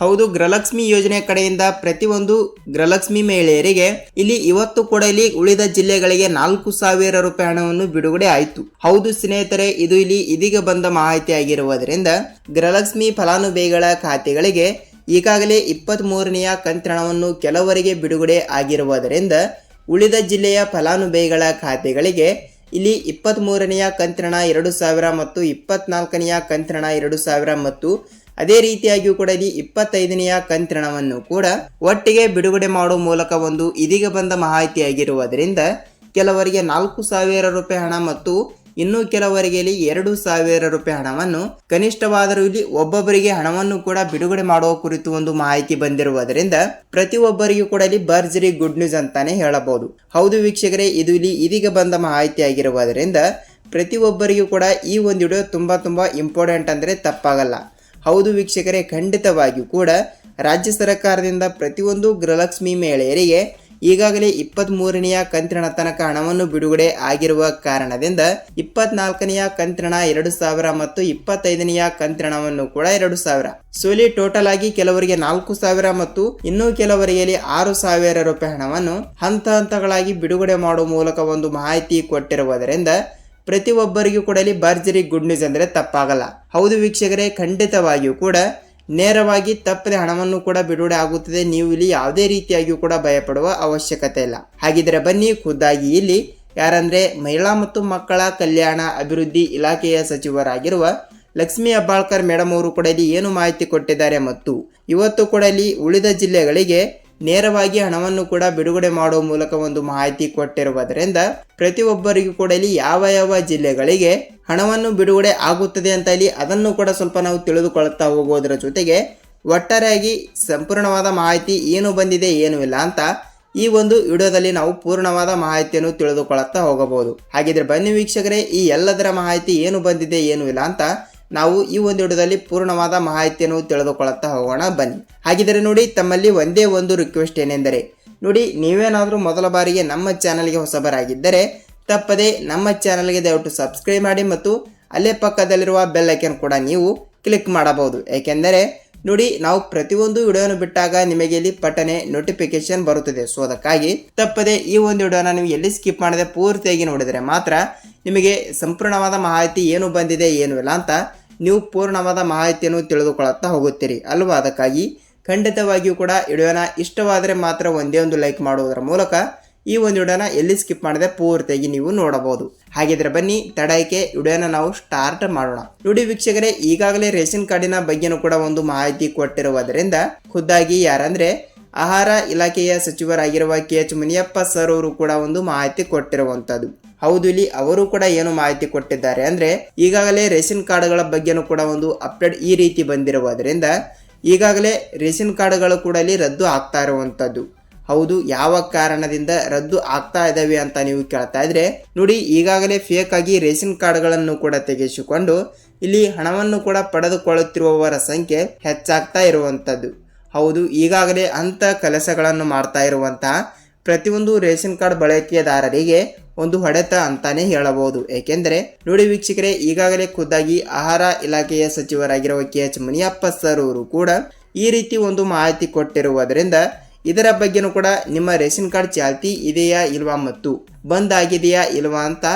ಹೌದು, ಗೃಹಲಕ್ಷ್ಮಿ ಯೋಜನೆ ಕಡೆಯಿಂದ ಪ್ರತಿಯೊಂದು ಗೃಹಲಕ್ಷ್ಮಿ ಮಹಿಳೆಯರಿಗೆ ಇಲ್ಲಿ ಇವತ್ತು ಕೂಡ ಇಲ್ಲಿ ಉಳಿದ ಜಿಲ್ಲೆಗಳಿಗೆ ನಾಲ್ಕು ಸಾವಿರ ರೂಪಾಯಿ ಹಣವನ್ನು ಬಿಡುಗಡೆ ಆಯಿತು. ಹೌದು ಸ್ನೇಹಿತರೆ, ಇದು ಇಲ್ಲಿ ಇದೀಗ ಬಂದ ಮಾಹಿತಿ ಆಗಿರುವುದರಿಂದ ಗೃಹಲಕ್ಷ್ಮಿ ಫಲಾನುಭವಿಗಳ ಖಾತೆಗಳಿಗೆ ಈಗಾಗಲೇ ಇಪ್ಪತ್ತ್ ಮೂರನೆಯ ಕಂತಿನವನ್ನು ಕೆಲವರಿಗೆ ಬಿಡುಗಡೆ ಆಗಿರುವುದರಿಂದ ಉಳಿದ ಜಿಲ್ಲೆಯ ಫಲಾನುಭವಿಗಳ ಖಾತೆಗಳಿಗೆ ಇಲ್ಲಿ ಇಪ್ಪತ್ತ್ ಮೂರನೆಯ ಕಂತಿನ ಎರಡು ಸಾವಿರ ಮತ್ತು ಇಪ್ಪತ್ನಾಲ್ಕನೆಯ ಕಂತ್ರಣ ಎರಡು ಸಾವಿರ ಮತ್ತು ಅದೇ ರೀತಿಯಾಗಿಯೂ ಕೂಡ ಇಲ್ಲಿ ಇಪ್ಪತ್ತೈದನೆಯ ಕಂತಿನವನ್ನು ಕೂಡ ಒಟ್ಟಿಗೆ ಬಿಡುಗಡೆ ಮಾಡುವ ಮೂಲಕ ಒಂದು ಇದೀಗ ಬಂದ ಮಾಹಿತಿಯಾಗಿರುವುದರಿಂದ ಕೆಲವರಿಗೆ ನಾಲ್ಕು ಸಾವಿರ ರೂಪಾಯಿ ಹಣ ಮತ್ತು ಇನ್ನು ಕೆಲವರಿಗೆ ಇಲ್ಲಿ ಎರಡು ಸಾವಿರ ರೂಪಾಯಿ ಹಣವನ್ನು ಕನಿಷ್ಠವಾದರೂ ಇಲ್ಲಿ ಒಬ್ಬೊಬ್ಬರಿಗೆ ಹಣವನ್ನು ಕೂಡ ಬಿಡುಗಡೆ ಮಾಡುವ ಕುರಿತು ಒಂದು ಮಾಹಿತಿ ಬಂದಿರುವುದರಿಂದ ಪ್ರತಿಯೊಬ್ಬರಿಗೂ ಕೂಡ ಇಲ್ಲಿ ಭರ್ಜರಿ ಗುಡ್ ನ್ಯೂಸ್ ಅಂತಾನೆ ಹೇಳಬಹುದು. ಹೌದು ವೀಕ್ಷಕರೇ, ಇದು ಇಲ್ಲಿ ಇದೀಗ ಬಂದ ಮಾಹಿತಿ ಆಗಿರುವುದರಿಂದ ಪ್ರತಿಯೊಬ್ಬರಿಗೂ ಕೂಡ ಈ ಒಂದು ವಿಡಿಯೋ ತುಂಬಾ ತುಂಬಾ ಇಂಪಾರ್ಟೆಂಟ್ ಅಂದ್ರೆ ತಪ್ಪಾಗಲ್ಲ. ಹೌದು ವೀಕ್ಷಕರೇ, ಖಂಡಿತವಾಗಿಯೂ ಕೂಡ ರಾಜ್ಯ ಸರ್ಕಾರದಿಂದ ಪ್ರತಿಯೊಂದು ಗೃಹಲಕ್ಷ್ಮಿ ಮಹಿಳೆಯರಿಗೆ ಈಗಾಗಲೇ ಇಪ್ಪತ್ತ್ ಮೂರನೆಯ ಕಂತಿನ ತನಕ ಹಣವನ್ನು ಬಿಡುಗಡೆ ಆಗಿರುವ ಕಾರಣದಿಂದ ಇಪ್ಪತ್ನಾಲ್ಕನೆಯ ಕಂತಿನ ಎರಡು ಸಾವಿರ ಮತ್ತು ಇಪ್ಪತ್ತೈದನೆಯ ಕಂತಿನವನ್ನು ಕೂಡ ಎರಡು ಸಾವಿರ. ಸೋಲಿ ಟೋಟಲ್ ಆಗಿ ಕೆಲವರಿಗೆ ನಾಲ್ಕು ಸಾವಿರ ಮತ್ತು ಇನ್ನೂ ಕೆಲವರಿಗೆ ಆರು ಸಾವಿರ ರೂಪಾಯಿ ಹಣವನ್ನು ಹಂತ ಹಂತಗಳಾಗಿ ಬಿಡುಗಡೆ ಮಾಡುವ ಮೂಲಕ ಒಂದು ಮಾಹಿತಿ ಕೊಟ್ಟಿರುವುದರಿಂದ ಪ್ರತಿಯೊಬ್ಬರಿಗೂ ಕೂಡ ಇಲ್ಲಿ ಭರ್ಜರಿ ಗುಡ್ ನ್ಯೂಸ್ ಅಂದರೆ ತಪ್ಪಾಗಲ್ಲ. ಹೌದು ವೀಕ್ಷಕರೇ, ಖಂಡಿತವಾಗಿಯೂ ಕೂಡ ನೇರವಾಗಿ ತಪ್ಪದೆ ಹಣವನ್ನು ಕೂಡ ಬಿಡುಗಡೆ ಆಗುತ್ತದೆ. ನೀವು ಇಲ್ಲಿ ಯಾವುದೇ ರೀತಿಯಾಗಿಯೂ ಕೂಡ ಭಯಪಡುವ ಅವಶ್ಯಕತೆ ಇಲ್ಲ. ಹಾಗಿದ್ರೆ ಬನ್ನಿ, ಖುದ್ದಾಗಿ ಇಲ್ಲಿ ಯಾರಂದ್ರೆ ಮಹಿಳಾ ಮತ್ತು ಮಕ್ಕಳ ಕಲ್ಯಾಣ ಅಭಿವೃದ್ಧಿ ಇಲಾಖೆಯ ಸಚಿವರಾಗಿರುವ ಲಕ್ಷ್ಮೀ ಅಬ್ಬಾಳ್ಕರ್ ಮೇಡಮ್ ಅವರು ಕೂಡ ಇಲ್ಲಿ ಏನು ಮಾಹಿತಿ ಕೊಟ್ಟಿದ್ದಾರೆ ಮತ್ತು ಇವತ್ತು ಕೂಡ ಇಲ್ಲಿ ಉಳಿದ ಜಿಲ್ಲೆಗಳಿಗೆ ನೇರವಾಗಿ ಹಣವನ್ನು ಕೂಡ ಬಿಡುಗಡೆ ಮಾಡುವ ಮೂಲಕ ಒಂದು ಮಾಹಿತಿ ಕೊಟ್ಟಿರುವುದರಿಂದ ಪ್ರತಿಯೊಬ್ಬರಿಗೂ ಕೂಡ ಇಲ್ಲಿ ಯಾವ ಯಾವ ಜಿಲ್ಲೆಗಳಿಗೆ ಹಣವನ್ನು ಬಿಡುಗಡೆ ಆಗುತ್ತದೆ ಅಂತ ಇಲ್ಲಿ ಅದನ್ನು ಕೂಡ ಸ್ವಲ್ಪ ನಾವು ತಿಳಿದುಕೊಳ್ಳುತ್ತಾ ಹೋಗುವುದರ ಜೊತೆಗೆ ಒಟ್ಟಾರೆಯಾಗಿ ಸಂಪೂರ್ಣವಾದ ಮಾಹಿತಿ ಏನು ಬಂದಿದೆ ಏನು ಇಲ್ಲ ಅಂತ ಈ ಒಂದು ವಿಡಿಯೋದಲ್ಲಿ ನಾವು ಪೂರ್ಣವಾದ ಮಾಹಿತಿಯನ್ನು ತಿಳಿದುಕೊಳ್ಳುತ್ತಾ ಹೋಗಬಹುದು. ಹಾಗಿದ್ರೆ ಬನ್ನಿ ವೀಕ್ಷಕರೇ, ಈ ಎಲ್ಲದರ ಮಾಹಿತಿ ಏನು ಬಂದಿದೆ ಏನು ಇಲ್ಲ ಅಂತ ನಾವು ಈ ಒಂದು ವಿಡಿಯೋದಲ್ಲಿ ಪೂರ್ಣವಾದ ಮಾಹಿತಿಯನ್ನು ತಿಳಿದುಕೊಳ್ಳುತ್ತಾ ಹೋಗೋಣ, ಬನ್ನಿ. ಹಾಗಿದ್ದರೆ ನೋಡಿ, ತಮ್ಮಲ್ಲಿ ಒಂದೇ ಒಂದು ರಿಕ್ವೆಸ್ಟ್ ಏನೆಂದರೆ, ನೋಡಿ, ನೀವೇನಾದರೂ ಮೊದಲ ಬಾರಿಗೆ ನಮ್ಮ ಚಾನಲ್ಗೆ ಹೊಸಬರಾಗಿದ್ದರೆ, ತಪ್ಪದೆ ನಮ್ಮ ಚಾನಲ್ಗೆ ದಯವಿಟ್ಟು ಸಬ್ಸ್ಕ್ರೈಬ್ ಮಾಡಿ ಮತ್ತು ಅಲ್ಲೇ ಪಕ್ಕದಲ್ಲಿರುವ ಬೆಲ್ ಐಕನ್ ಕೂಡ ನೀವು ಕ್ಲಿಕ್ ಮಾಡಬಹುದು. ಏಕೆಂದರೆ, ನೋಡಿ, ನಾವು ಪ್ರತಿಯೊಂದು ವಿಡಿಯೋನ ಬಿಟ್ಟಾಗ ನಿಮಗೆ ಇಲ್ಲಿ ಪಟ್ಟನೆ ನೋಟಿಫಿಕೇಶನ್ ಬರುತ್ತದೆ. ಸೊ ಅದಕ್ಕಾಗಿ ತಪ್ಪದೆ ಈ ಒಂದು ವಿಡಿಯೋನ ನೀವು ಎಲ್ಲಿ ಸ್ಕಿಪ್ ಮಾಡದೆ ಪೂರ್ತಿಯಾಗಿ ನೋಡಿದರೆ ಮಾತ್ರ ನಿಮಗೆ ಸಂಪೂರ್ಣವಾದ ಮಾಹಿತಿ ಏನು ಬಂದಿದೆ, ಏನು ಇಲ್ಲ ಅಂತ ನೀವು ಪೂರ್ಣವಾದ ಮಾಹಿತಿಯನ್ನು ತಿಳಿದುಕೊಳ್ಳುತ್ತಾ ಹೋಗುತ್ತೀರಿ. ಅಲ್ವಾ ಅದಕ್ಕಾಗಿ ಖಂಡಿತವಾಗಿಯೂ ಕೂಡ ವಿಡಿಯೋನ ಇಷ್ಟವಾದರೆ ಮಾತ್ರ ಒಂದೇ ಒಂದು ಲೈಕ್ ಮಾಡುವುದರ ಮೂಲಕ ಈ ಒಂದು ವಿಡಿಯೋನ ಎಲ್ಲಿ ಸ್ಕಿಪ್ ಮಾಡದೆ ಪೂರ್ತಿಯಾಗಿ ನೀವು ನೋಡಬಹುದು. ಹಾಗಿದ್ರೆ ಬನ್ನಿ ತಡಾಯ್ಕೆ ವಿಡಿಯೋನ ನಾವು ಸ್ಟಾರ್ಟ್ ಮಾಡೋಣ. ನೋಡಿ ವೀಕ್ಷಕರೇ, ಈಗಾಗಲೇ ರೇಷನ್ ಕಾರ್ಡಿನ ಬಗ್ಗೆನೂ ಕೂಡ ಒಂದು ಮಾಹಿತಿ ಕೊಟ್ಟಿರುವುದರಿಂದ ಖುದ್ದಾಗಿ ಯಾರಂದ್ರೆ ಆಹಾರ ಇಲಾಖೆಯ ಸಚಿವರಾಗಿರುವ ಕೆ ಎಚ್ ಮುನಿಯಪ್ಪ ಸರ್ ಅವರು ಕೂಡ ಒಂದು ಮಾಹಿತಿ ಕೊಟ್ಟಿರುವಂತದ್ದು ಹೌದು, ಇಲ್ಲಿ ಅವರು ಕೂಡ ಏನು ಮಾಹಿತಿ ಕೊಟ್ಟಿದ್ದಾರೆ ಅಂದ್ರೆ ಈಗಾಗಲೇ ರೇಷನ್ ಕಾರ್ಡ್ಗಳ ಬಗ್ಗೆನೂ ಕೂಡ ಒಂದು ಅಪ್ಡೇಟ್ ಈ ರೀತಿ ಬಂದಿರುವುದರಿಂದ ಈಗಾಗಲೇ ರೇಷನ್ ಕಾರ್ಡ್ಗಳು ಕೂಡ ಇಲ್ಲಿ ರದ್ದು ಆಗ್ತಾ ಇರುವಂತದ್ದು. ಹೌದು, ಯಾವ ಕಾರಣದಿಂದ ರದ್ದು ಆಗ್ತಾ ಇದ್ದಾವೆ ಅಂತ ನೀವು ಕೇಳ್ತಾ ಇದ್ರೆ, ನೋಡಿ, ಈಗಾಗಲೇ ಫೇಕ್ ಆಗಿ ರೇಷನ್ ಕಾರ್ಡ್ಗಳನ್ನು ಕೂಡ ತೆಗೆಸಿಕೊಂಡು ಇಲ್ಲಿ ಹಣವನ್ನು ಕೂಡ ಪಡೆದುಕೊಳ್ಳುತ್ತಿರುವವರ ಸಂಖ್ಯೆ ಹೆಚ್ಚಾಗ್ತಾ ಇರುವಂತದ್ದು. ಹೌದು, ಈಗಾಗಲೇ ಅಂತ ಕೆಲಸಗಳನ್ನು ಮಾಡ್ತಾ ಇರುವಂತಹ ಪ್ರತಿಯೊಂದು ರೇಷನ್ ಕಾರ್ಡ್ ಬಳಕೆದಾರರಿಗೆ ಒಂದು ಹೊಡೆತ ಅಂತಾನೆ ಹೇಳಬಹುದು. ಏಕೆಂದರೆ, ನೋಡಿ ವೀಕ್ಷಕರೇ, ಈಗಾಗಲೇ ಖುದ್ದಾಗಿ ಆಹಾರ ಇಲಾಖೆಯ ಸಚಿವರಾಗಿರುವ ಕೆ. ಎಚ್. ಮುನಿಯಪ್ಪ ಸರ್ ಅವರು ಕೂಡ ಈ ರೀತಿ ಒಂದು ಮಾಹಿತಿ ಕೊಟ್ಟಿರುವುದರಿಂದ ಇದರ ಬಗ್ಗೆನೂ ಕೂಡ ನಿಮ್ಮ ರೇಷನ್ ಕಾರ್ಡ್ ಚಾಲ್ತಿ ಇದೆಯಾ ಇಲ್ವಾ ಮತ್ತು ಬಂದ್ ಆಗಿದೆಯಾ ಇಲ್ವಾ ಅಂತ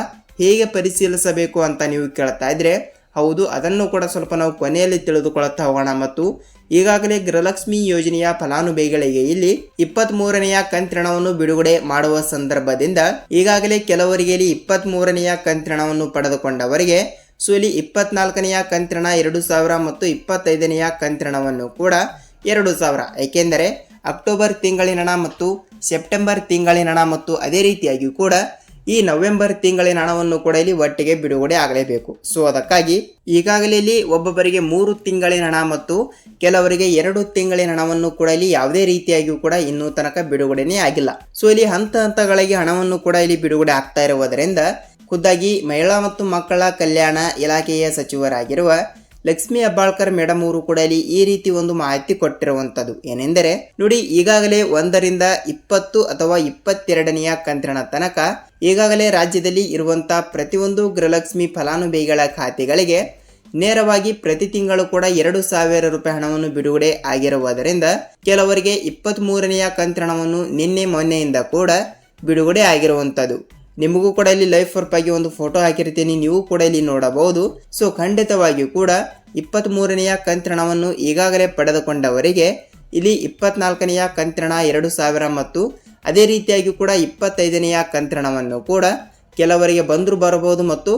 ಹೇಗೆ ಪರಿಶೀಲಿಸಬೇಕು ಅಂತ ನೀವು ಕೇಳ್ತಾ ಇದ್ರೆ ಹೌದು, ಅದನ್ನು ಕೂಡ ಸ್ವಲ್ಪ ನಾವು ಕೊನೆಯಲ್ಲಿ ತಿಳಿದುಕೊಳ್ಳುತ್ತಾ ಹೋಗೋಣ. ಮತ್ತು ಈಗಾಗಲೇ ಗೃಹಲಕ್ಷ್ಮಿ ಯೋಜನೆಯ ಫಲಾನುಭವಿಗಳಿಗೆ ಇಲ್ಲಿ ಇಪ್ಪತ್ತ್ ಮೂರನೆಯ ಕಂತ್ರಣವನ್ನು ಬಿಡುಗಡೆ ಮಾಡುವ ಸಂದರ್ಭದಿಂದ ಈಗಾಗಲೇ ಕೆಲವರಿಗೆ ಇಲ್ಲಿ ಇಪ್ಪತ್ತ್ ಮೂರನೆಯ ಕಂತ್ರಣವನ್ನು ಪಡೆದುಕೊಂಡವರಿಗೆ ಸೊ ಇಲ್ಲಿ ಇಪ್ಪತ್ನಾಲ್ಕನೆಯ ಕಂತ್ರಣ ಎರಡು ಸಾವಿರ ಮತ್ತು ಇಪ್ಪತ್ತೈದನೆಯ ಕಂತ್ರಣವನ್ನು ಕೂಡ ಎರಡು ಸಾವಿರ. ಏಕೆಂದರೆ ಅಕ್ಟೋಬರ್ ತಿಂಗಳಿನ ಮತ್ತು ಸೆಪ್ಟೆಂಬರ್ ತಿಂಗಳಿನ ಮತ್ತು ಅದೇ ರೀತಿಯಾಗಿಯೂ ಕೂಡ ಈ ನವೆಂಬರ್ ತಿಂಗಳಿನ ಹಣವನ್ನು ಕೂಡ ಇಲ್ಲಿ ಒಟ್ಟಿಗೆ ಬಿಡುಗಡೆ ಆಗಲೇಬೇಕು. ಸೊ, ಅದಕ್ಕಾಗಿ ಈಗಾಗಲೇ ಇಲ್ಲಿ ಒಬ್ಬೊಬ್ಬರಿಗೆ ಮೂರು ತಿಂಗಳಿನ ಹಣ ಮತ್ತು ಕೆಲವರಿಗೆ ಎರಡು ತಿಂಗಳಿನ ಹಣವನ್ನು ಕೂಡ ಇಲ್ಲಿ ಯಾವುದೇ ರೀತಿಯಾಗಿಯೂ ಕೂಡ ಇನ್ನೂ ತನಕ ಬಿಡುಗಡೆನೇ ಆಗಿಲ್ಲ. ಸೊ, ಇಲ್ಲಿ ಹಂತ ಹಂತಗಳಿಗೆ ಹಣವನ್ನು ಕೂಡ ಇಲ್ಲಿ ಬಿಡುಗಡೆ ಆಗ್ತಾ ಇರುವುದರಿಂದ ಖುದ್ದಾಗಿ ಮಹಿಳಾ ಮತ್ತು ಮಕ್ಕಳ ಕಲ್ಯಾಣ ಇಲಾಖೆಯ ಸಚಿವರಾಗಿರುವ ಲಕ್ಷ್ಮಿ ಹೆಬ್ಬಾಳ್ಕರ್ ಮೇಡಮ್ ಅವರು ಕೂಡ ಇಲ್ಲಿ ಈ ರೀತಿ ಒಂದು ಮಾಹಿತಿ ಕೊಟ್ಟಿರುವಂತದ್ದು. ಏನೆಂದರೆ, ನೋಡಿ, ಈಗಾಗಲೇ ಒಂದರಿಂದ ಇಪ್ಪತ್ತು ಅಥವಾ ಇಪ್ಪತ್ತೆರಡನೆಯ ಕಂತಿನ ತನಕ ಈಗಾಗಲೇ ರಾಜ್ಯದಲ್ಲಿ ಇರುವಂತಹ ಪ್ರತಿಯೊಂದು ಗೃಹಲಕ್ಷ್ಮಿ ಫಲಾನುಭವಿಗಳ ಖಾತೆಗಳಿಗೆ ನೇರವಾಗಿ ಪ್ರತಿ ತಿಂಗಳು ಕೂಡ ಎರಡು ಸಾವಿರ ರೂಪಾಯಿ ಹಣವನ್ನು ಬಿಡುಗಡೆ ಆಗಿರುವುದರಿಂದ ಕೆಲವರಿಗೆ ಇಪ್ಪತ್ತ್ ಮೂರನೆಯ ಕಂತಿನವನ್ನು ನಿನ್ನೆ ಮೊನ್ನೆಯಿಂದ ಕೂಡ ಬಿಡುಗಡೆ ಆಗಿರುವಂಥದ್ದು ನಿಮಗೂ ಕೂಡ ಇಲ್ಲಿ ಲೈಫ್ ವರ್ಪ್ ಆಗಿ ಒಂದು ಫೋಟೋ ಹಾಕಿರ್ತೀನಿ, ನೀವು ಕೂಡ ಇಲ್ಲಿ ನೋಡಬಹುದು. ಸೊ ಖಂಡಿತವಾಗಿಯೂ ಕೂಡ ಇಪ್ಪತ್ತ್ ಮೂರನೆಯ ಕಂತ್ರಣವನ್ನು ಈಗಾಗಲೇ ಪಡೆದುಕೊಂಡವರಿಗೆ, ಇಲ್ಲಿ ಇಪ್ಪತ್ನಾಲ್ಕನೆಯ ಕಂತ್ರಣ ಎರಡು ಸಾವಿರ ಮತ್ತು ಅದೇ ರೀತಿಯಾಗಿ ಕೂಡ ಇಪ್ಪತ್ತೈದನೆಯ ಕಂತ್ರಣವನ್ನು ಕೂಡ ಕೆಲವರಿಗೆ ಬಂದರೂ ಬರಬಹುದು ಮತ್ತು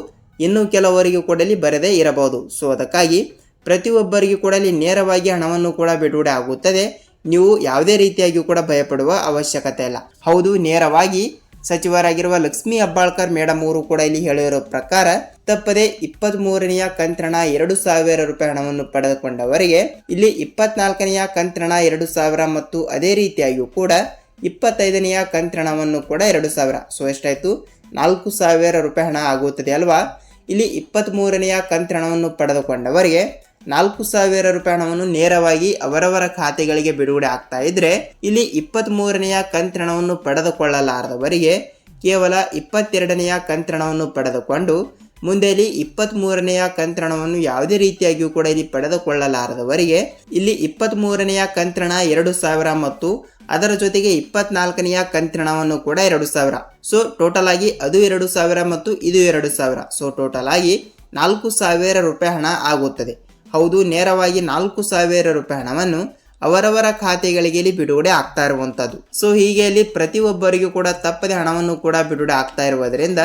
ಇನ್ನೂ ಕೆಲವರಿಗೆ ಕೂಡ ಇಲ್ಲಿ ಬರದೇ ಇರಬಹುದು. ಸೊ ಅದಕ್ಕಾಗಿ ಪ್ರತಿಯೊಬ್ಬರಿಗೂ ಕೂಡ ಇಲ್ಲಿ ನೇರವಾಗಿ ಹಣವನ್ನು ಕೂಡ ಬಿಡುಗಡೆ ಆಗುತ್ತದೆ. ನೀವು ಯಾವುದೇ ರೀತಿಯಾಗಿಯೂ ಕೂಡ ಭಯಪಡುವ ಅವಶ್ಯಕತೆ ಇಲ್ಲ. ಹೌದು, ನೇರವಾಗಿ ಸಚಿವರಾಗಿರುವ ಲಕ್ಷ್ಮೀ ಅಬ್ಬಾಳ್ಕರ್ ಮೇಡಮ್ ಅವರು ಕೂಡ ಇಲ್ಲಿ ಹೇಳಿರೋ ಪ್ರಕಾರ, ತಪ್ಪದೆ ಇಪ್ಪತ್ತ್ ಮೂರನೆಯ ಕಂತ್ರಣ ಎರಡು ಸಾವಿರ ರೂಪಾಯಿ ಹಣವನ್ನು ಪಡೆದುಕೊಂಡವರಿಗೆ ಇಲ್ಲಿ ಇಪ್ಪತ್ನಾಲ್ಕನೆಯ ಕಂತ್ರಣ ಎರಡು ಸಾವಿರ ಮತ್ತು ಅದೇ ರೀತಿಯಾಗಿಯೂ ಕೂಡ ಇಪ್ಪತ್ತೈದನೆಯ ಕಂತ್ರಣವನ್ನು ಕೂಡ ಎರಡು ಸಾವಿರ. ಸೊ, ಎಷ್ಟಾಯಿತು? ನಾಲ್ಕು ಸಾವಿರ ರೂಪಾಯಿ ಹಣ ಆಗುತ್ತದೆ ಅಲ್ವಾ? ಇಲ್ಲಿ ಇಪ್ಪತ್ತ್ಮೂರನೆಯ ಮೂರನೆಯ ಕಂತಿನವನ್ನು ಪಡೆದುಕೊಂಡವರಿಗೆ ನಾಲ್ಕು ಸಾವಿರ ರೂಪಾಯಿ ಹಣವನ್ನು ನೇರವಾಗಿ ಅವರವರ ಖಾತೆಗಳಿಗೆ ಬಿಡುಗಡೆ ಆಗ್ತಾ ಇದ್ರೆ ಇಲ್ಲಿ ಇಪ್ಪತ್ತ್ಮೂರನೆಯ ಮೂರನೆಯ ಕಂತಿನವನ್ನು ಪಡೆದುಕೊಳ್ಳಲಾರದವರಿಗೆ ಕೇವಲ ಇಪ್ಪತ್ತೆರಡನೆಯ ಕಂತಿನವನ್ನು ಪಡೆದುಕೊಂಡು ಮುಂದೆ ಇಲ್ಲಿ ಇಪ್ಪತ್ತ್ ಮೂರನೆಯ ಕಂತ್ರಣವನ್ನು ಯಾವುದೇ ರೀತಿಯಾಗಿಯೂ ಕೂಡ ಇಲ್ಲಿ ಪಡೆದುಕೊಳ್ಳಲಾರದವರಿಗೆ, ಇಲ್ಲಿ ಇಪ್ಪತ್ತ್ ಮೂರನೆಯ ಕಂತ್ರಣ ಎರಡು ಸಾವಿರ ಮತ್ತು ಅದರ ಜೊತೆಗೆ ಇಪ್ಪತ್ನಾಲ್ಕನೆಯ ಕಂತ್ರಣವನ್ನು ಕೂಡ ಎರಡು ಸಾವಿರ. ಸೊ ಟೋಟಲ್ ಆಗಿ ಅದು ಎರಡು ಸಾವಿರ ಮತ್ತು ಇದು ಎರಡು ಸಾವಿರ. ಸೊ ಟೋಟಲ್ ಆಗಿ ನಾಲ್ಕು ಸಾವಿರ ರೂಪಾಯಿ ಹಣ ಆಗುತ್ತದೆ. ಹೌದು, ನೇರವಾಗಿ ನಾಲ್ಕು ಸಾವಿರ ರೂಪಾಯಿ ಹಣವನ್ನು ಅವರವರ ಖಾತೆಗಳಿಗೆ ಇಲ್ಲಿ ಬಿಡುಗಡೆ ಆಗ್ತಾ ಇರುವಂಥದ್ದು ಸೊ ಹೀಗೆ ಇಲ್ಲಿ ಪ್ರತಿಯೊಬ್ಬರಿಗೂ ಕೂಡ ತಪ್ಪದೆ ಹಣವನ್ನು ಕೂಡ ಬಿಡುಗಡೆ ಆಗ್ತಾ ಇರುವುದರಿಂದ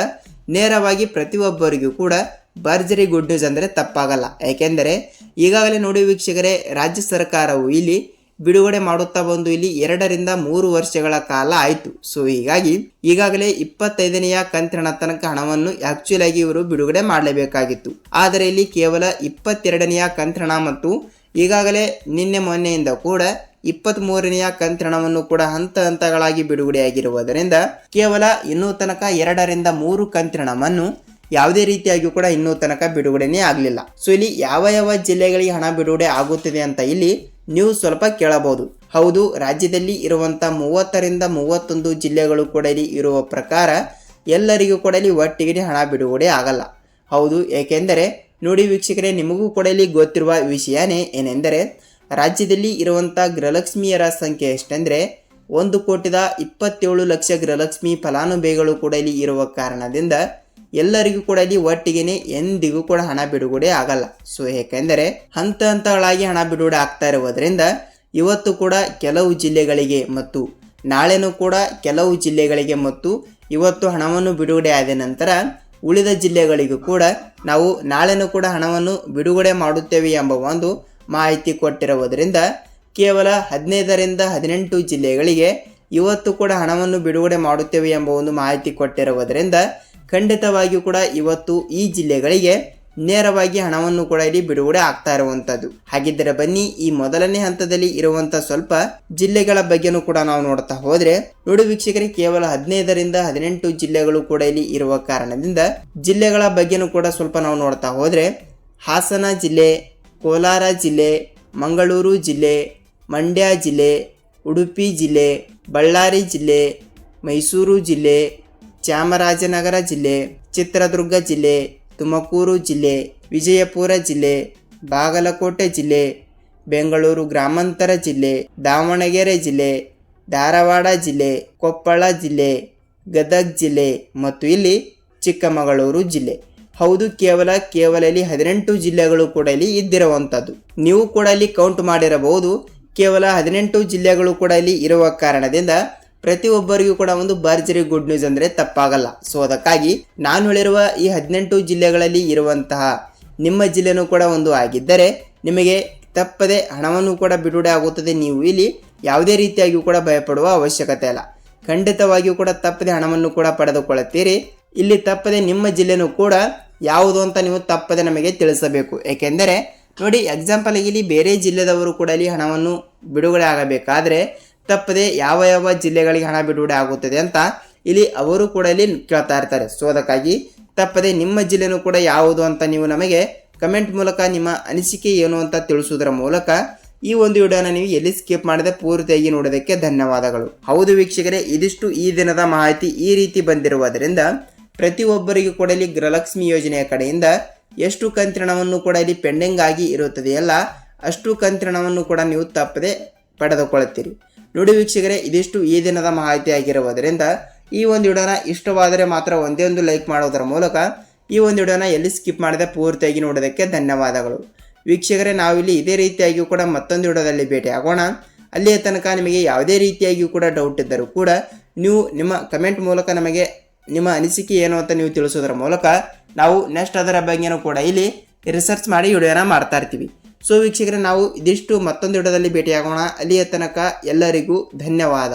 ನೇರವಾಗಿ ಪ್ರತಿಯೊಬ್ಬರಿಗೂ ಕೂಡ ಭರ್ಜರಿ ಗುಡ್ ನ್ಯೂಸ್ ಅಂದರೆ ತಪ್ಪಾಗಲ್ಲ. ಯಾಕೆಂದರೆ, ಈಗಾಗಲೇ ನೋಡಿ ವೀಕ್ಷಕರೇ, ರಾಜ್ಯ ಸರ್ಕಾರವು ಇಲ್ಲಿ ಬಿಡುಗಡೆ ಮಾಡುತ್ತಾ ಬಂದು ಇಲ್ಲಿ ಎರಡರಿಂದ ಮೂರು ವರ್ಷಗಳ ಕಾಲ ಆಯಿತು. ಸೊ ಹೀಗಾಗಿ ಈಗಾಗಲೇ ಇಪ್ಪತ್ತೈದನೆಯ ಕಂತಿನ ತನಕ ಹಣವನ್ನು ಆಕ್ಚುಲ್ ಆಗಿ ಇವರು ಬಿಡುಗಡೆ ಮಾಡಲೇಬೇಕಾಗಿತ್ತು. ಆದರೆ, ಇಲ್ಲಿ ಕೇವಲ ಇಪ್ಪತ್ತೆರಡನೆಯ ಕಂತಿನ ಮತ್ತು ಈಗಾಗಲೇ ನಿನ್ನೆ ಮೊನ್ನೆಯಿಂದ ಕೂಡ ಇಪ್ಪತ್ತ್ ಮೂರನೆಯ ಕಂತಿನವನ್ನು ಕೂಡ ಹಂತ ಹಂತಗಳಾಗಿ ಬಿಡುಗಡೆಯಾಗಿರುವುದರಿಂದ ಕೇವಲ ಇನ್ನೂ ತನಕ ಎರಡರಿಂದ ಮೂರು ಕಂತಿನವನ್ನು ಯಾವುದೇ ರೀತಿಯಾಗಿಯೂ ಕೂಡ ಇನ್ನೂ ತನಕ ಬಿಡುಗಡೆನೇ ಆಗಲಿಲ್ಲ. ಸೊ, ಇಲ್ಲಿ ಯಾವ ಯಾವ ಜಿಲ್ಲೆಗಳಿಗೆ ಹಣ ಬಿಡುಗಡೆ ಆಗುತ್ತಿದೆ ಅಂತ ಇಲ್ಲಿ ನೀವು ಸ್ವಲ್ಪ ಕೇಳಬಹುದು. ಹೌದು, ರಾಜ್ಯದಲ್ಲಿ ಇರುವಂಥ ಮೂವತ್ತರಿಂದ ಮೂವತ್ತೊಂದು ಜಿಲ್ಲೆಗಳು ಕೂಡ ಇಲ್ಲಿ ಇರುವ ಪ್ರಕಾರ ಎಲ್ಲರಿಗೂ ಕೂಡ ಇಲ್ಲಿ ಒಟ್ಟಿಗೆ ಹಣ ಬಿಡುಗಡೆ ಆಗಲ್ಲ. ಹೌದು, ಏಕೆಂದರೆ ನೋಡಿ ವೀಕ್ಷಕರೇ, ನಿಮಗೂ ಕೂಡ ಇಲ್ಲಿ ಗೊತ್ತಿರುವ ವಿಷಯನೇ ಏನೆಂದರೆ ರಾಜ್ಯದಲ್ಲಿ ಇರುವಂಥ ಗೃಹಲಕ್ಷ್ಮಿಯರ ಸಂಖ್ಯೆ ಎಷ್ಟೆಂದರೆ ಒಂದು ಕೋಟಿದ ಇಪ್ಪತ್ತೇಳು ಲಕ್ಷ ಗೃಹಲಕ್ಷ್ಮಿ ಫಲಾನುಭವಿಗಳು ಕೂಡ ಇಲ್ಲಿ ಇರುವ ಕಾರಣದಿಂದ ಎಲ್ಲರಿಗೂ ಕೂಡ ಇಲ್ಲಿ ಒಟ್ಟಿಗೆನೆ ಎಂದಿಗೂ ಕೂಡ ಹಣ ಬಿಡುಗಡೆ ಆಗಲ್ಲ. ಸೊ ಏಕೆಂದರೆ ಹಂತ ಹಂತಗಳಾಗಿ ಹಣ ಬಿಡುಗಡೆ ಆಗ್ತಾ ಇರುವುದರಿಂದ ಇವತ್ತು ಕೂಡ ಕೆಲವು ಜಿಲ್ಲೆಗಳಿಗೆ ಮತ್ತು ನಾಳೆನೂ ಕೂಡ ಕೆಲವು ಜಿಲ್ಲೆಗಳಿಗೆ ಮತ್ತು ಇವತ್ತು ಹಣವನ್ನು ಬಿಡುಗಡೆ ಆದ ನಂತರ ಉಳಿದ ಜಿಲ್ಲೆಗಳಿಗೂ ಕೂಡ ನಾವು ನಾಳೆನೂ ಕೂಡ ಹಣವನ್ನು ಬಿಡುಗಡೆ ಮಾಡುತ್ತೇವೆ ಎಂಬ ಒಂದು ಮಾಹಿತಿ ಕೊಟ್ಟಿರುವುದರಿಂದ ಕೇವಲ ಹದಿನೈದರಿಂದ ಹದಿನೆಂಟು ಜಿಲ್ಲೆಗಳಿಗೆ ಇವತ್ತು ಕೂಡ ಹಣವನ್ನು ಬಿಡುಗಡೆ ಮಾಡುತ್ತೇವೆ ಎಂಬ ಒಂದು ಮಾಹಿತಿ ಕೊಟ್ಟಿರುವುದರಿಂದ ಖಂಡಿತವಾಗಿಯೂ ಕೂಡ ಇವತ್ತು ಈ ಜಿಲ್ಲೆಗಳಿಗೆ ನೇರವಾಗಿ ಹಣವನ್ನು ಕೂಡ ಇಲ್ಲಿ ಬಿಡುಗಡೆ ಆಗ್ತಾ ಇರುವಂಥದ್ದು ಹಾಗಿದ್ದರೆ ಬನ್ನಿ ಈ ಮೊದಲನೇ ಹಂತದಲ್ಲಿ ಇರುವಂಥ ಸ್ವಲ್ಪ ಜಿಲ್ಲೆಗಳ ಬಗ್ಗೆನೂ ಕೂಡ ನಾವು ನೋಡ್ತಾ ಹೋದ್ರೆ ನೋಡಿ ವೀಕ್ಷಕರಿಗೆ ಕೇವಲ ಹದಿನೈದರಿಂದ ಹದಿನೆಂಟು ಜಿಲ್ಲೆಗಳು ಕೂಡ ಇಲ್ಲಿ ಇರುವ ಕಾರಣದಿಂದ ಜಿಲ್ಲೆಗಳ ಬಗ್ಗೆನೂ ಕೂಡ ಸ್ವಲ್ಪ ನಾವು ನೋಡ್ತಾ ಹೋದ್ರೆ ಹಾಸನ ಜಿಲ್ಲೆ ಕೋಲಾರ ಜಿಲ್ಲೆ, ಮಂಗಳೂರು ಜಿಲ್ಲೆ, ಮಂಡ್ಯ ಜಿಲ್ಲೆ, ಉಡುಪಿ ಜಿಲ್ಲೆ, ಬಳ್ಳಾರಿ ಜಿಲ್ಲೆ, ಮೈಸೂರು ಜಿಲ್ಲೆ, ಚಾಮರಾಜನಗರ ಜಿಲ್ಲೆ, ಚಿತ್ರದುರ್ಗ ಜಿಲ್ಲೆ, ತುಮಕೂರು ಜಿಲ್ಲೆ, ವಿಜಯಪುರ ಜಿಲ್ಲೆ, ಬಾಗಲಕೋಟೆ ಜಿಲ್ಲೆ, ಬೆಂಗಳೂರು ಗ್ರಾಮಾಂತರ ಜಿಲ್ಲೆ, ದಾವಣಗೆರೆ ಜಿಲ್ಲೆ, ಧಾರವಾಡ ಜಿಲ್ಲೆ, ಕೊಪ್ಪಳ ಜಿಲ್ಲೆ, ಗದಗ್ ಜಿಲ್ಲೆ ಮತ್ತು ಇಲ್ಲಿ ಚಿಕ್ಕಮಗಳೂರು ಜಿಲ್ಲೆ. ಹೌದು, ಕೇವಲ ಕೇವಲ ಇಲ್ಲಿ ಹದಿನೆಂಟು ಜಿಲ್ಲೆಗಳು ಕೂಡ ಇಲ್ಲಿ ಇದ್ದಿರುವಂಥದ್ದು. ನೀವು ಕೂಡ ಇಲ್ಲಿ ಕೌಂಟ್ ಮಾಡಿರಬಹುದು. ಕೇವಲ ಹದಿನೆಂಟು ಜಿಲ್ಲೆಗಳು ಕೂಡ ಇಲ್ಲಿ ಇರುವ ಕಾರಣದಿಂದ ಪ್ರತಿಯೊಬ್ಬರಿಗೂ ಕೂಡ ಒಂದು ಭರ್ಜರಿ ಗುಡ್ ನ್ಯೂಸ್ ಅಂದರೆ ತಪ್ಪಾಗಲ್ಲ. ಸೊ ಅದಕ್ಕಾಗಿ ನಾನು ಹೇಳಿರುವ ಈ ಹದಿನೆಂಟು ಜಿಲ್ಲೆಗಳಲ್ಲಿ ಇರುವಂತಹ ನಿಮ್ಮ ಜಿಲ್ಲೆನೂ ಕೂಡ ಒಂದು ಆಗಿದ್ದರೆ ನಿಮಗೆ ತಪ್ಪದೆ ಹಣವನ್ನು ಕೂಡ ಬಿಡುಗಡೆ ಆಗುತ್ತದೆ ನೀವು ಇಲ್ಲಿ ಯಾವುದೇ ರೀತಿಯಾಗಿಯೂ ಕೂಡ ಭಯಪಡುವ ಅವಶ್ಯಕತೆ ಇಲ್ಲ. ಖಂಡಿತವಾಗಿಯೂ ಕೂಡ ತಪ್ಪದೆ ಹಣವನ್ನು ಕೂಡ ಪಡೆದುಕೊಳ್ಳುತ್ತೀರಿ. ಇಲ್ಲಿ ತಪ್ಪದೆ ನಿಮ್ಮ ಜಿಲ್ಲೆನೂ ಕೂಡ ಯಾವುದು ಅಂತ ನೀವು ತಪ್ಪದೆ ನಮಗೆ ತಿಳಿಸಬೇಕು. ಏಕೆಂದರೆ, ನೋಡಿ ಎಕ್ಸಾಂಪಲ್ ಇಲ್ಲಿ ಬೇರೆ ಜಿಲ್ಲೆದವರು ಕೂಡ ಇಲ್ಲಿ ಹಣವನ್ನು ಬಿಡುಗಡೆ ಆಗಬೇಕಾದರೆ ತಪ್ಪದೆ ಯಾವ ಯಾವ ಜಿಲ್ಲೆಗಳಿಗೆ ಹಣ ಬಿಡುಗಡೆ ಆಗುತ್ತದೆ ಅಂತ ಇಲ್ಲಿ ಅವರು ಕೂಡ ಇಲ್ಲಿ ಕೇಳ್ತಾ ಇರ್ತಾರೆ. ಸೊ ಅದಕ್ಕಾಗಿ ತಪ್ಪದೆ ನಿಮ್ಮ ಜಿಲ್ಲೆನೂ ಕೂಡ ಯಾವುದು ಅಂತ ನೀವು ನಮಗೆ ಕಮೆಂಟ್ ಮೂಲಕ ನಿಮ್ಮ ಅನಿಸಿಕೆ ಏನು ಅಂತ ತಿಳಿಸುವುದರ ಮೂಲಕ ಈ ಒಂದು ವಿಡಿಯೋನ ನೀವು ಎಲ್ಲಿ ಸ್ಕಿಪ್ ಮಾಡದೆ ಪೂರ್ತಿಯಾಗಿ ನೋಡೋದಕ್ಕೆ ಧನ್ಯವಾದಗಳು. ಹೌದು ವೀಕ್ಷಕರೇ, ಇದಿಷ್ಟು ಈ ದಿನದ ಮಾಹಿತಿ ಈ ರೀತಿ ಬಂದಿರುವುದರಿಂದ ಪ್ರತಿಯೊಬ್ಬರಿಗೂ ಕೂಡ ಇಲ್ಲಿ ಗೃಹಲಕ್ಷ್ಮಿ ಯೋಜನೆಯ ಕಡೆಯಿಂದ ಎಷ್ಟು ಕಂತ್ರಣವನ್ನು ಕೂಡ ಇಲ್ಲಿ ಪೆಂಡಿಂಗ್ ಆಗಿ ಇರುತ್ತದೆಯಲ್ಲ ಅಷ್ಟು ಕಂತ್ರಣವನ್ನು ಕೂಡ ನೀವು ತಪ್ಪದೆ ಪಡೆದುಕೊಳ್ಳುತ್ತೀರಿ. ನೋಡಿ ವೀಕ್ಷಕರೇ, ಇದಿಷ್ಟು ಈ ದಿನದ ಮಾಹಿತಿ ಆಗಿರುವುದರಿಂದ ಈ ಒಂದು ವಿಡಿಯೋನ ಇಷ್ಟವಾದರೆ ಮಾತ್ರ ಒಂದೇ ಒಂದು ಲೈಕ್ ಮಾಡೋದರ ಮೂಲಕ ಈ ಒಂದು ವಿಡಿಯೋನ ಎಲ್ಲಿ ಸ್ಕಿಪ್ ಮಾಡದೆ ಪೂರ್ತಿಯಾಗಿ ನೋಡೋದಕ್ಕೆ ಧನ್ಯವಾದಗಳು. ವೀಕ್ಷಕರೇ, ನಾವಿಲ್ಲಿ ಇದೇ ರೀತಿಯಾಗಿಯೂ ಕೂಡ ಮತ್ತೊಂದು ವಿಡಿಯೋದಲ್ಲಿ ಭೇಟಿ ಆಗೋಣ ಅಲ್ಲಿಯ ತನಕ ನಿಮಗೆ ಯಾವುದೇ ರೀತಿಯಾಗಿಯೂ ಕೂಡ ಡೌಟ್ ಇದ್ದರೂ ಕೂಡ ನೀವು ನಿಮ್ಮ ಕಮೆಂಟ್ ಮೂಲಕ ನಮಗೆ ನಿಮ್ಮ ಅನಿಸಿಕೆ ಏನು ಅಂತ ನೀವು ತಿಳಿಸೋದ್ರ ಮೂಲಕ ನಾವು ನೆಕ್ಸ್ಟ್ ಅದರ ಬಗ್ಗೆನೂ ಕೂಡ ಇಲ್ಲಿ ರಿಸರ್ಚ್ ಮಾಡಿ ವಿಡಿಯೋನ ಮಾಡ್ತಾ ಇರ್ತೀವಿ. ಸೊ ವೀಕ್ಷಕರೇ, ನಾವು ಇದಿಷ್ಟು ಮತ್ತೊಂದು ವಿಡಿಯೋದಲ್ಲಿ ಭೇಟಿಯಾಗೋಣ. ಅಲ್ಲಿಯ ತನಕ ಎಲ್ಲರಿಗೂ ಧನ್ಯವಾದ.